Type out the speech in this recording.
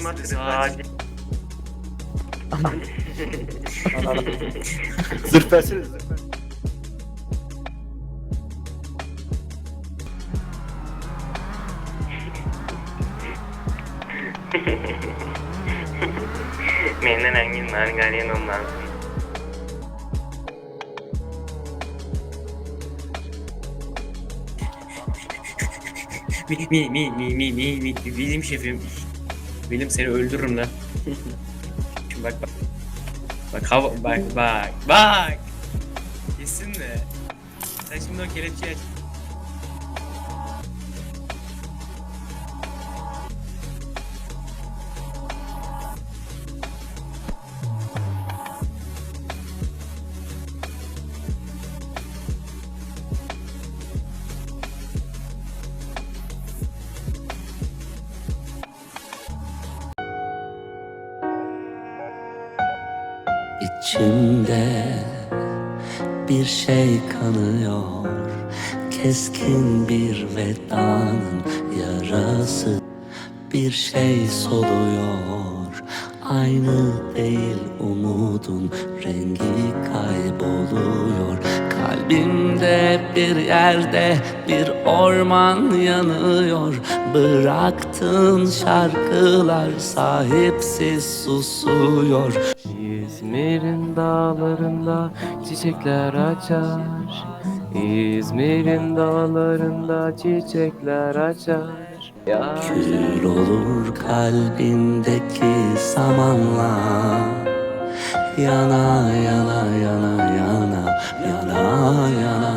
Cumartesi versene zırh ver. Menden engin margaryen ondan. Mi mi mi mi mi mi mi benim şefim. Benim seni öldürürüm lan. Şimdi bak bak. Bak hava bak bak bak. Kesin mi? Sen şimdi o kelepçeyi aç. İçimde bir şey kanıyor. Keskin bir vedanın yarası Bir şey soluyor Aynı değil umudun rengi kayboluyor. Kalbimde bir yerde bir orman yanıyor. Bıraktığın şarkılar sahipsiz susuyor. İzmir'in dağlarında çiçekler açar. İzmir'in dağlarında çiçekler açar Kül olur kalbindeki zamanla Yana yana yana yana Yana yana yana